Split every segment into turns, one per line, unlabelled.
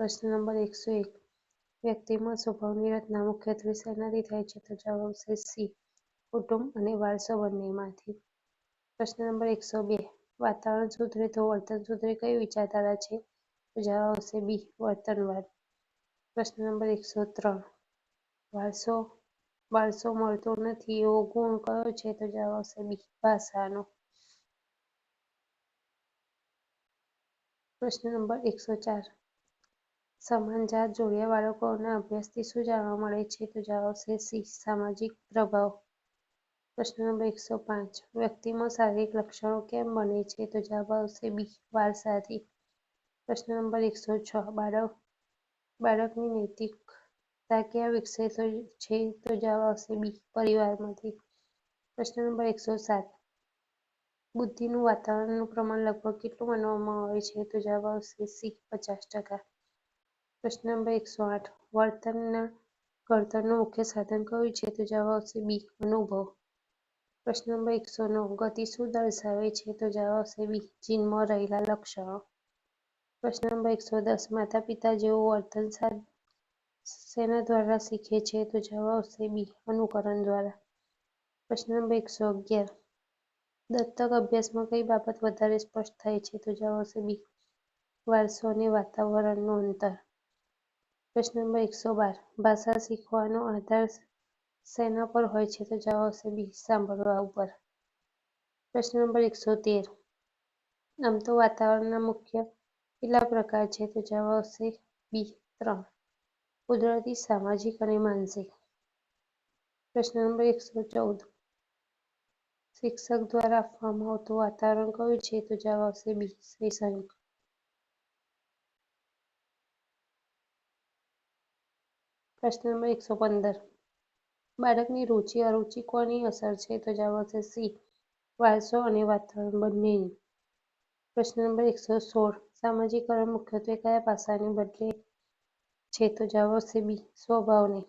પ્રશ્ન નંબર એકસો એક વ્યક્તિમાં સ્વભાવની રચના મુખ્યત્વે શેનાથી થાય છે? તો જવાબ આવશે સી. કુટુંબ અને વારસો બંનેમાંથી. પ્રશ્ન નંબર એકસો બે વાતાવરણ સુધરે તો વર્તન સુધરે કઈ વિચારધારા છે? તો જવાબ આવશે બી. વર્તનવાદ. પ્રશ્ન નંબર એકસો ત્રણ વારસો વારસો મળતો નથી એવો ગુણ કયો છે? તો જવાબ આવશે બી. ભાષાનો. પ્રશ્ન નંબર એકસો ચાર સમાન જાત જોડિયા બાળકોના અભ્યાસથી શું જાણવા મળે છે? તો જવાબ આવશે સી. સામાજિક પ્રભાવ. પ્રશ્ન નંબર એકસો પાંચ વ્યક્તિમાં શારીરિક લક્ષણો કેમ બને છે? તો જવાબ આવશે બી. વારસાથી. પ્રશ્ન નંબર એકસો છ બાળક, બાળકની નૈતિકતા ક્યાં વિકસે છે? તો જવાબ આવશે બી. પરિવારમાંથી. પ્રશ્ન નંબર એકસો સાત બુદ્ધિનું વાતાવરણનું પ્રમાણ લગભગ કેટલું માનવામાં આવે છે? તો જવાબ આવશે સી. પચાસ ટકા. પ્રશ્ન નંબર એકસો આઠ વર્તનના ઘડતરનું મુખ્ય સાધન કયું છે? તો જવાબ આવશે બી. અનુભવ. પ્રશ્ન નંબર એકસો નવ ગતિ શું દર્શાવે છે? તો જવાબ આવશે બી. જીનમાં રહેલા લક્ષણો. પ્રશ્ન નંબર એકસો દસ માતા-પિતા જેવું વર્તન શેના દ્વારા શીખે છે? તો જવાબ આવશે બી. અનુકરણ દ્વારા. પ્રશ્ન નંબર એકસો અગિયાર દત્તક અભ્યાસમાં કઈ બાબત વધારે સ્પષ્ટ થાય છે? તો જવાબ આવશે બી. વારસો અને વાતાવરણનું અંતર. પ્રશ્ન નંબર એકસો બાર ભાષા શીખવાનો આધાર શેના પર હોય છે? તો જવાબ આવશે બી. સાંભળવા ઉપર. પ્રશ્ન નંબર એકસો તેર આમ તો વાતાવરણના મુખ્ય કેટલા પ્રકાર છે? તો જવાબ આવશે બી. ત્રણ કુદરતી, સામાજિક અને માનસિક. પ્રશ્ન નંબર એકસો ચૌદ શિક્ષક દ્વારા આપવામાં આવતું વાતાવરણ કયું છે? તો જવાબ આવશે બી. શૈક્ષણિક. પ્રશ્ન નંબર એકસો પંદર બાળકની રુચિ અરુચિ કોની અસર છે? તો જવાબ આવશે સી. વારસો અને વાતાવરણ બંનેની. પ્રશ્ન નંબર એકસો સોળ સામાજિકરણ મુખ્યત્વે કયા પાસાને બદલે છે? તો જવાબ આવશે બી. સ્વભાવને.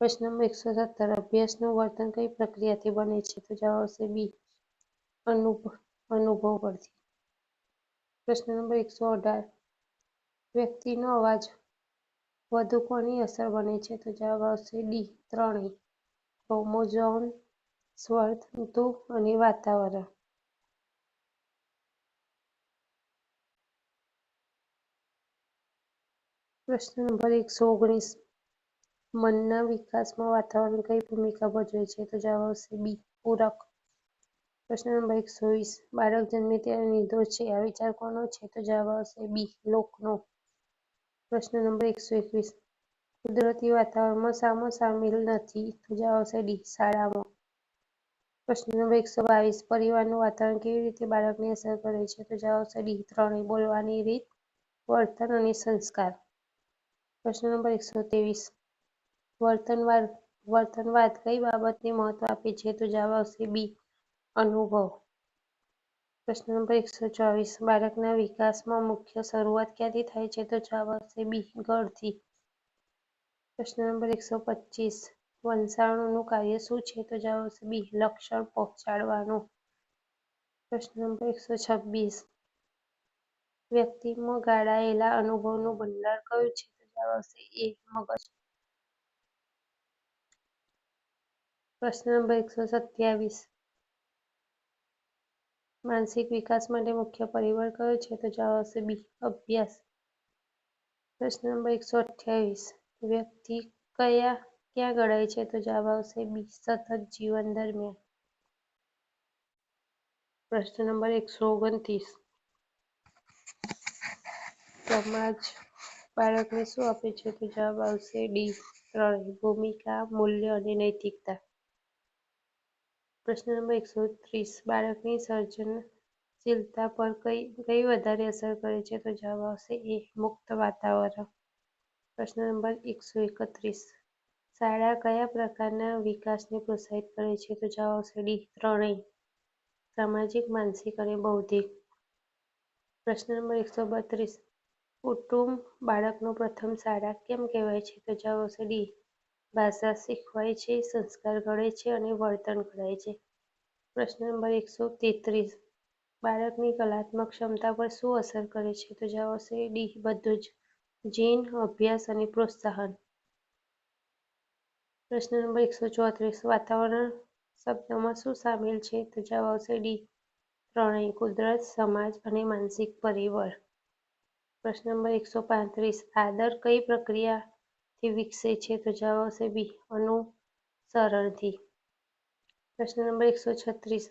પ્રશ્ન નંબર એકસો સત્તર અભ્યાસનું વર્તન કઈ પ્રક્રિયાથી બને છે? તો જવાબ આવશે બી. અનુભવ પરથી. પ્રશ્ન નંબર એકસો અઢાર વ્યક્તિનો અવાજ વધુ કોની અસર બને છે? તો જવાબ આવશે ડી. ત્રણેય ક્રોમોઝોમ સ્વરતંતુ અને વાતાવરણ. પ્રશ્ન નંબર એકસો ઓગણીસ મનના વિકાસમાં વાતાવરણ કઈ ભૂમિકા ભજવે છે? તો જવાબ આવશે બી. પૂરક. પ્રશ્ન નંબર એકસો વીસ બાળક જન્મે ત્યારે નિર્દોષ છે આ વિચાર કોનો છે? તો જવાબ આવશે બી. લોકનો. પ્રશ્ન નંબર એકસો એકવીસ કુદરતી વાતાવરણમાં સામો સામેલ નથી? તો જવાબ આવશે ડી. શાળામાં. પ્રશ્ન નંબર એકસો બાવીસ પરિવારનું વાતાવરણ કેવી રીતે બાળકને અસર કરે છે? તો જવાબ આવશે ડી. ત્રણેય બોલવાની રીત, વર્તન અને સંસ્કાર. પ્રશ્ન નંબર એકસો ત્રેવીસ વર્તનવાદ વર્તનવાદ કઈ બાબતને મહત્વ આપે છે? તો જવાબ આવશે બી. અનુભવ. પ્રશ્ન નંબર એકસો ચોવીસ બાળકના વિકાસમાં મુખ્ય શરૂઆત ક્યાંથી થાય છે? તો જવાબ આવશે બી. ઘરથી. પ્રશ્ન નંબર એકસો પચીસ વંશાણુનું કાર્ય શું છે? તો જવાબ આવશે બી. લક્ષણ પહોંચાડવાનું. પ્રશ્ન નંબર એકસો છવ્વીસ વ્યક્તિમાં ગાળાયેલા અનુભવનું ભંડાર કયું છે? તો જવાબ આવશે એ. મગજ. પ્રશ્ન નંબર એકસો સત્યાવીસ માનસિક વિકાસ માટે મુખ્ય પરિબળ કયો છે? તો જવાબ આવશે બી. અભ્યાસ. પ્રશ્ન નંબર એકસો અઠ્યાવીસ વ્યક્તિ કયા ક્યાં ગળાય છે? તો જવાબ આવશે બી. સતત જીવન દરમિયાન. પ્રશ્ન નંબર એકસો ઓગણત્રીસ સમાજ બાળકને શું આપે છે? તો જવાબ આવશે ડી. ત્રણ ભૂમિકા, મૂલ્ય અને નૈતિકતા. પ્રશ્ન નંબર એકસો ત્રીસ બાળકની સર્જનશીલતા પર કઈ કઈ વધારે અસર કરે છે? તો જવાબ આવશે એ. મુક્ત વાતાવરણ. પ્રશ્ન નંબર એકસો એકત્રીસ શાળા કયા પ્રકારના વિકાસને પ્રોત્સાહિત કરે છે? તો જવાબ આવશે ડી. ત્રણેય સામાજિક, માનસિક અને બૌદ્ધિક. પ્રશ્ન નંબર એકસો બત્રીસ કુટુંબ બાળકનું પ્રથમ શાળા કેમ કહેવાય છે? તો જવાબ આવશે ડી. ભાષા શીખવાય છે, સંસ્કાર ઘડે છે અને વર્તન ઘડાય છે. પ્રશ્ન નંબર એકસો તેત્રીસ. બાળકની કલાત્મક ક્ષમતા પર શું અસર કરે છે? તો જવાબ આવશે ડી બધું જ. જીન અભ્યાસ અને પ્રોત્સાહન. પ્રશ્ન નંબર એકસો ચોત્રીસ. વાતાવરણ શબ્દમાં શું સામેલ છે? તો જવાબ આવશે ડી ત્રણેય કુદરત સમાજ અને માનસિક પરિબળ. પ્રશ્ન નંબર એકસો પાંત્રીસ. આદર કઈ વિકસે છે. તો જવાબ આવશે બી. અનુસરણથી પ્રશ્ન નંબર એકસો છત્રીસ.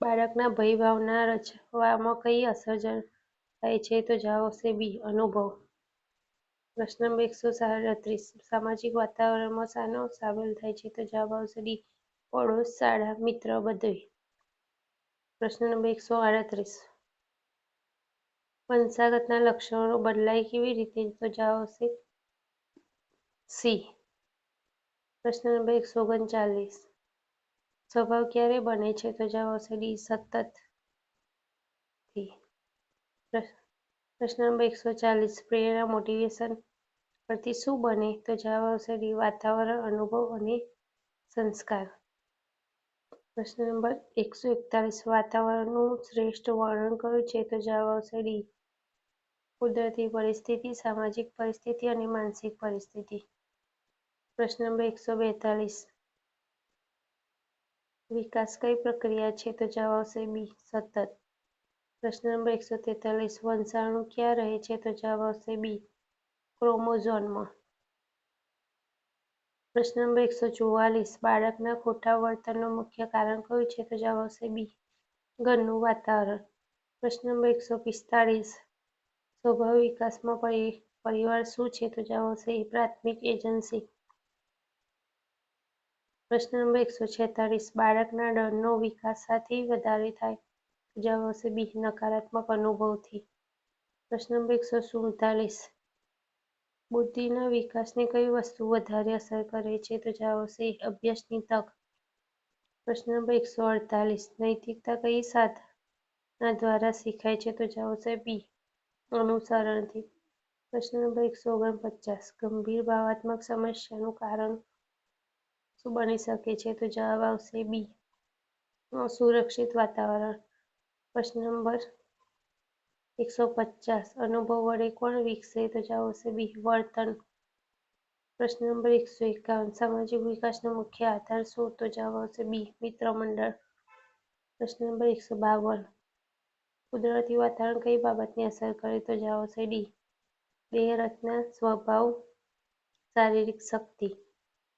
બાળકના ભયભાવના રચવામાં કઈ અસર થાય છે? તો જવાબ આવશે બી. અનુભવ. પ્રશ્ન નંબર એકસો સાડત્રીસ. સામાજિક વાતાવરણમાં શાનો સામેલ થાય છે? તો જવાબ આવશે ડી. પડોશ શાળા મિત્ર બધે. પ્રશ્ન નંબર એકસો આડત્રીસ. વંશાગતના લક્ષણો બદલાય કેવી રીતે? તો જવાબ આવશે સી. પ્રશ્ન નંબર એકસો ઓગણચાલીસ. સ્વભાવ ક્યારે બને છે? તો જવાબ આવશે ડી, સતત. પ્રશ્ન નંબર એકસો ચાલીસ, પ્રેરણા મોટિવેશન પરથી શું બને? તો જવાબ આવશે ડી, વાતાવરણ, અનુભવ અને સંસ્કાર. પ્રશ્ન નંબર એકસો એકતાલીસ, વાતાવરણનું શ્રેષ્ઠ વર્ણન કયું છે? તો જવાબ આવશે ડી, કુદરતી પરિસ્થિતિ, સામાજિક પરિસ્થિતિ અને માનસિક પરિસ્થિતિ. પ્રશ્ન નંબર એકસો બેતાલીસ. વિકાસ કઈ પ્રક્રિયા છે તો જવાબ આવશે બી, સતત. પ્રશ્ન નંબર એકસો તેતાલીસ, વંશાણુ ક્યાં રહે છે તો જવાબ આવશે બી ક્રોમોઝોનમાં પ્રશ્ન નંબર એકસો ચુવાલીસ, બાળકના ખોટા વર્તનનું મુખ્ય કારણ કયું છે તો જવાબ આવશે બી, ઘરનું વાતાવરણ. પ્રશ્ન નંબર એકસો પિસ્તાળીસ, સ્વભાવ વિકાસમાં પરિવાર શું છે તો જવાબ આવશે પ્રાથમિક એજન્સી. પ્રશ્ન નંબર એકસો છેતાલીસ બાળકના ડરનો વિકાસ સાથે વધારે થાય. જવાબ આવશે બી નકારાત્મક અનુભવથી. પ્રશ્ન નંબર એકસો સુડતાલીસ. બુદ્ધિના વિકાસને કઈ વસ્તુ વધારે અસર કરે છે? તો જવાબ આવશે અભ્યાસની તક. પ્રશ્ન નંબર એકસો અડતાલીસ. નૈતિકતા કઈ સાધના દ્વારા શીખાય છે? તો જવાબ આવશે બી અનુસરણથી. પ્રશ્ન નંબર એકસો ઓગણપચાસ. ગંભીર ભાવાત્મક સમસ્યાનું કારણ શું બની શકે છે? તો જવાબ આવશે બી. સુરક્ષિત વાતાવરણ. પ્રશ્ન નંબર એકસો પચાસ. અનુભવ વડે કોણ વિકસે? તો જવાબ આવશે બી. વર્તન. પ્રશ્ન નંબર એકસો એકાવન. સામાજિક વિકાસનો મુખ્ય આધાર શું? તો જવાબ આવશે બી. મિત્ર મંડળ પ્રશ્ન નંબર એકસો બાવન. કુદરતી વાતાવરણ કઈ બાબતને અસર કરે? તો જવાબ આવશે ડી. દેહ રચના સ્વભાવ, શારીરિક શક્તિ.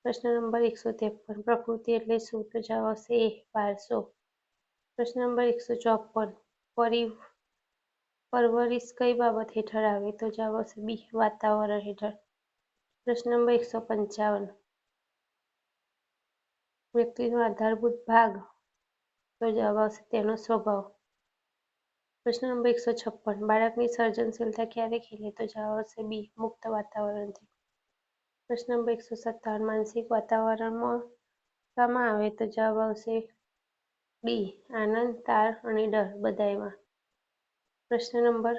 પ્રશ્ન નંબર એકસો ત્રેપન, પ્રકૃતિ એટલે શું? તો જવાબ આવશે એ, વારસો. પ્રશ્ન નંબર એકસો ચોપન પરી પરવરિશ કઈ બાબત હેઠળ આવે? તો જવાબ આવશે બી, વાતાવરણ હેઠળ. પ્રશ્ન નંબર એકસો પંચાવન, વ્યક્તિનો આધારભૂત ભાગ. તો જવાબ આવશે તેનો સ્વભાવ. પ્રશ્ન નંબર એકસો છપ્પન, બાળકની સર્જનશીલતા ક્યારે ખીલે? તો જવાબ આવશે બી, મુક્ત વાતાવરણથી. પ્રશ્ન નંબર એકસો સત્તાવન માનસિક વાતાવરણમાં શામાં આવે તો જવાબ આવશે ડી આનંદ, તાર અને ડર બધાયમાં. પ્રશ્ન નંબર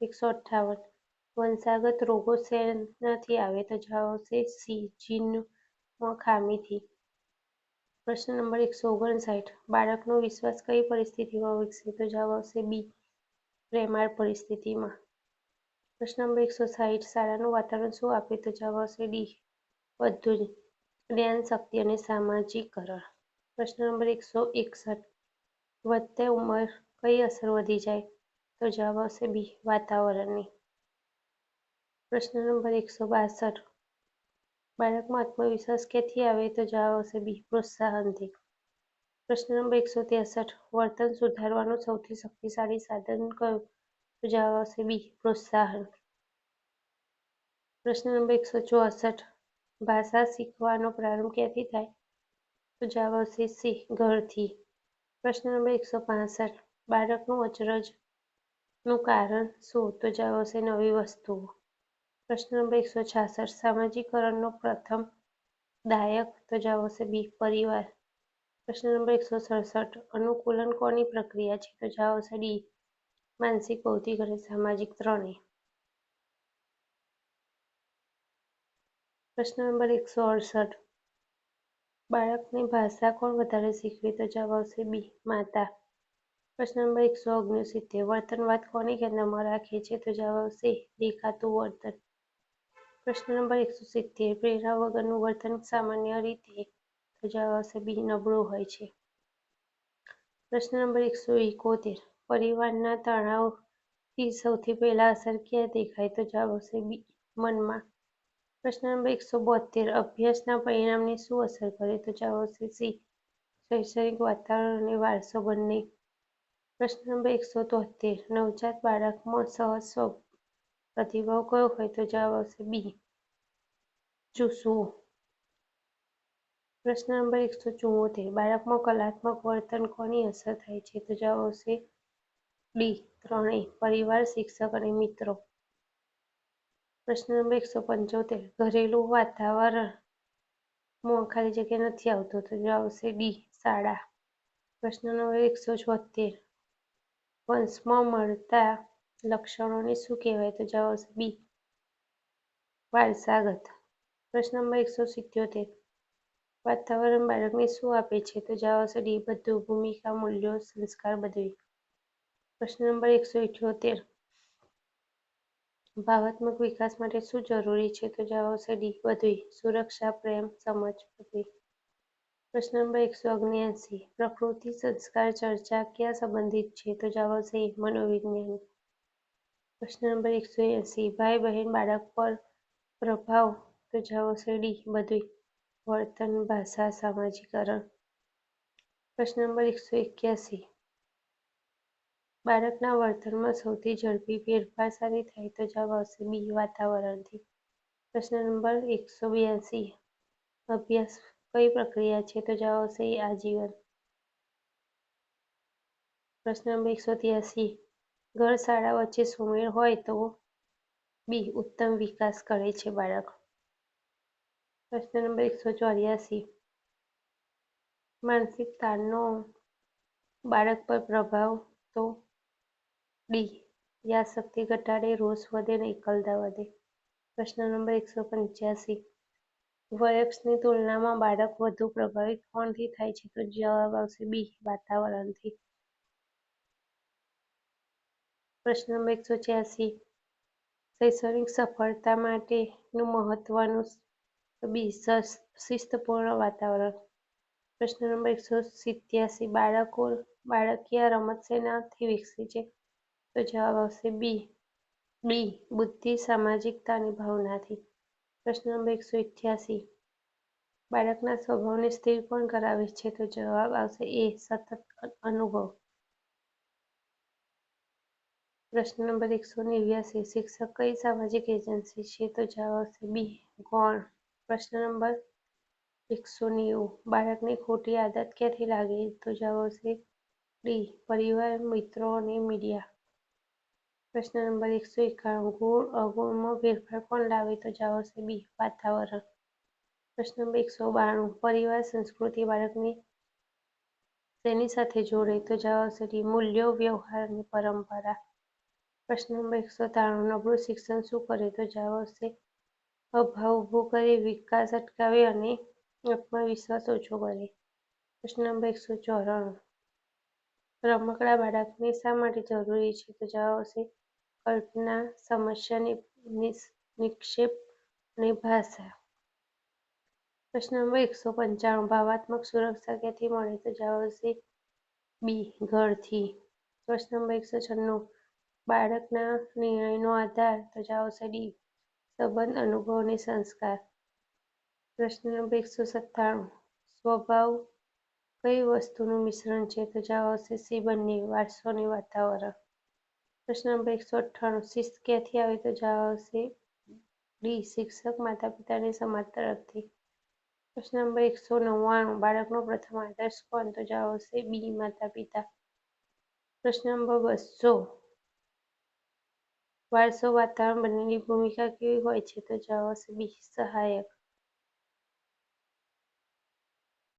એકસો અઠ્ઠાવન. વંશાગત રોગો શેનાથી આવે તો જવાબ આવશે સી જીનમાં ખામીથી. પ્રશ્ન નંબર એકસો ઓગણસાઠ. બાળકનો વિશ્વાસ કઈ પરિસ્થિતિમાં વિકસે તો જવાબ આવશે બી, પ્રેમાળ પરિસ્થિતિમાં. પ્રશ્ન નંબર એકસો સાહીઠ શાળાનું વાતાવરણ શું આપે તો જવાબ આવશે ડી. બધું જ્ઞાન શક્તિ અને સામાજિકરણ. પ્રશ્ન નંબર એકસો એકસઠ. વધતે ઉંમર કઈ અસર વધી જાય તો જવાબ આવશે બી, વાતાવરણની. પ્રશ્ન નંબર એકસો બાસઠ. બાળકમાં આત્મવિશ્વાસ ક્યાંથી આવે તો જવાબ આવશે બી, પ્રોત્સાહનથી. પ્રશ્ન નંબર એકસો ત્રેસઠ. વર્તન સુધારવાનું સૌથી શક્તિશાળી સાધન કયું? જવાબ આવશે બી પ્રોત્સાહન. પ્રશ્ન નંબર એકસો ચોસઠ. ભાષા શીખવાનો પ્રારંભ ક્યાંથી થાય? તો જવાબ આવશે સી ઘરથી. પ્રશ્ન નંબર એકસો પાસઠ. બાળકનું અચરજનું કારણ શું? તો જવાબ આવશે નવી વસ્તુઓ. પ્રશ્ન નંબર એકસો છાસઠ. સામાજિકરણનો પ્રથમ દાયક તો જવાબ આવશે બી પરિવાર. પ્રશ્ન નંબર એકસો સડસઠ. અનુકૂલન કોની પ્રક્રિયા છે? તો જવાબ આવશે ડી માનસિક ભૌતિક અને સામાજિક ત્રણેય. પ્રશ્ન નંબર એકસો અડસઠ. બાળકને ભાષા કોણ વધારે શીખવે તો જવાબ આવશે બી, માતા. પ્રશ્ન નંબર એકસો ઓગણસિત્તેર. વર્તનવાદ કોને કેન્દ્રમાં રાખે છે તો જવાબ આવશે દેખાતું વર્તન. પ્રશ્ન નંબર એકસો સિત્તેર. પ્રેરણા વગરનું વર્તન સામાન્ય રીતે તો જવાબ આવશે બી, નબળું હોય છે. પ્રશ્ન નંબર એકસો એકોતેર. પરિવારના તણાવથી સૌથી પહેલા અસર ક્યાં દેખાય તો જવાબ આવશે બી, મનમાં. પ્રશ્ન નંબર એકસો બોતેર અભ્યાસના પરિણામને શું અસર કરે તો જવાબ આવશે સી, શૈક્ષણિક વાતાવરણ અને વારસો બંને. પ્રશ્ન નંબર એકસો તોતેર નવજાત બાળકમાં સહજ પ્રતિભાવ કયો હોય તો જવાબ આવશે બી ચૂસવું પ્રશ્ન નંબર એકસો ચુમ્મોતેર બાળકમાં કલાત્મક વર્તન કોની અસર થાય છે તો જવાબ આવશે ડી ત્રણેય, પરિવાર, શિક્ષક અને મિત્રો. પ્રશ્ન નંબર એકસો પંચોતેર, ઘરેલું વાતાવરણ ખાલી જગ્યા નથી આવતો, તો જવાબ આવશે ડી, શાળા. પ્રશ્ન નંબર એકસો છોતેર, વંશમાં મળતા લક્ષણોને શું કહેવાય? તો જવાબ આવશે બી, વારસાગત. પ્રશ્ન નંબર એકસો સિત્યોતેર, વાતાવરણ બાળકને શું આપે છે? તો જવાબ આવશે ડી, બધું ભૂમિકા, મૂલ્યો, સંસ્કાર બધું પ્રશ્ન નંબર એકસો ઇઠ્યોતેર. ભાવાત્મક વિકાસ માટે શું જરૂરી છે? તો જવાબ આવશે ડી બધું સુરક્ષા, પ્રેમ, સમજ બધું પ્રશ્ન નંબર એકસો ઓગણ્યાસી. પ્રકૃતિ, સંસ્કાર, ચર્ચા ક્યાં સંબંધિત છે? તો જવાબ આવશે મનોવિજ્ઞાન. પ્રશ્ન નંબર એકસો એસી. ભાઈ, બહેન, બાળક પર પ્રભાવ. તો જવાબ આવશે ડી બધું વર્તન, ભાષા, સામાજિકરણ. પ્રશ્ન નંબર એકસો એક્યાસી. બાળકના વર્તનમાં સૌથી ઝડપી ફેરફાર સાથે થાય તો જવાબ આવશે બી વાતાવરણથી. પ્રશ્ન નંબર એકસો બ્યાસી. અભ્યાસ કઈ પ્રક્રિયા છે તો જવાબ આવશે આજીવન. પ્રશ્ન નંબર એકસો ત્યાસી. ઘર શાળા વચ્ચે સુમેળ હોય તો બી ઉત્તમ વિકાસ કરે છે બાળક. પ્રશ્ન નંબર એકસો ચોર્યાસી. માનસિક તાણનો બાળક પર પ્રભાવ તો ડી યાદશક્તિ ઘટાડે, રોષ વધે ને એકલતા વધે. પ્રશ્ન નંબર એકસો પંચ્યાસી. વયક્ષની તુલનામાં બાળક વધુ પ્રભાવિત કોણથી થાય છે? તો જવાબ આવશે બી, વાતાવરણથી. પ્રશ્ન નંબર એકસો છ્યાસી. શૈક્ષણિક સફળતા માટેનું મહત્વનું બી શિસ્તપૂર્ણ વાતાવરણ. પ્રશ્ન નંબર એકસો સિત્યાસી. બાળકો, બાળકીય રમત સેનાથી વિકસે છે? જવાબ આવશે બી બી બુદ્ધિ સામાજિકતાની ભાવનાથી. પ્રશ્ન નંબર એકસો અઠ્યાસી. બાળકના સ્વભાવને સ્થિર કોણ કરાવે છે? તો જવાબ આવશે એ સતત અનુભવ. પ્રશ્ન નંબર એકસો નેવ્યાસી. શિક્ષક કઈ સામાજિક એજન્સી છે? તો જવાબ આવશે બી ગૌણ. પ્રશ્ન નંબર એકસો નેવું. બાળકને ખોટી આદત ક્યાંથી લાગે? તો જવાબ આવશે ડી પરિવાર, મિત્રો અને મીડિયા. પ્રશ્ન નંબર એકસો એકાણું ગુણ, અગુણમાં ફેરફાર કોણ લાવે તો જવાબ આવશે બી, વાતાવરણ. પ્રશ્ન નંબર એકસો બાણું, પરિવાર, સંસ્કૃતિ, બાળકને તેની સાથે જોડે તો જવાબ આવશે ડી, મૂલ્યો, વ્યવહાર અને પરંપરા. પ્રશ્ન નંબર એકસો ત્રાણું, નબળું શિક્ષણ શું કરે તો જવાબ આવશે અભાવ ઊભો કરે, વિકાસ અટકાવે અને આત્મવિશ્વાસ ઓછો કરે. પ્રશ્ન નંબર એકસો ચોરાણું રમકડા બાળકને શા માટે જરૂરી છે? તો જવાબ આવશે, કલ્પના, સમસ્યા નિક્ષેપ અને ભાષા. પ્રશ્ન નંબર એકસો પંચાણું, ભાવાત્મક સુરક્ષા ક્યાંથી મળે? તો જવાબ આવશે, બી, ઘરથી. પ્રશ્ન નંબર એકસો છન્નું, બાળકના નિર્ણયનો આધાર? તો જવાબ આવશે, ડી, સંબંધ, અનુભવ અને સંસ્કાર. પ્રશ્ન નંબર એકસો સત્તાણું, સ્વભાવ કઈ વસ્તુનું મિશ્રણ છે? તો જવાબ આવશે સી બંને વારસોની વાતાવરણ. પ્રશ્ન નંબર એકસો અઠ્ઠાણું શિસ્ત ક્યાંથી આવે તો જવાબ આવશે ડી, શિક્ષક માતા પિતાની સમાજ તરફથી. પ્રશ્ન નંબર એકસો નવ્વાણું, બાળકનો પ્રથમ આદર્શ કોણ? તો જવાબ આવશે બી માતા પિતા પ્રશ્ન નંબર બસો. વારસો વાતાવરણ બંનેની ભૂમિકા કેવી હોય છે? તો જવાબ આવશે બી, સહાયક.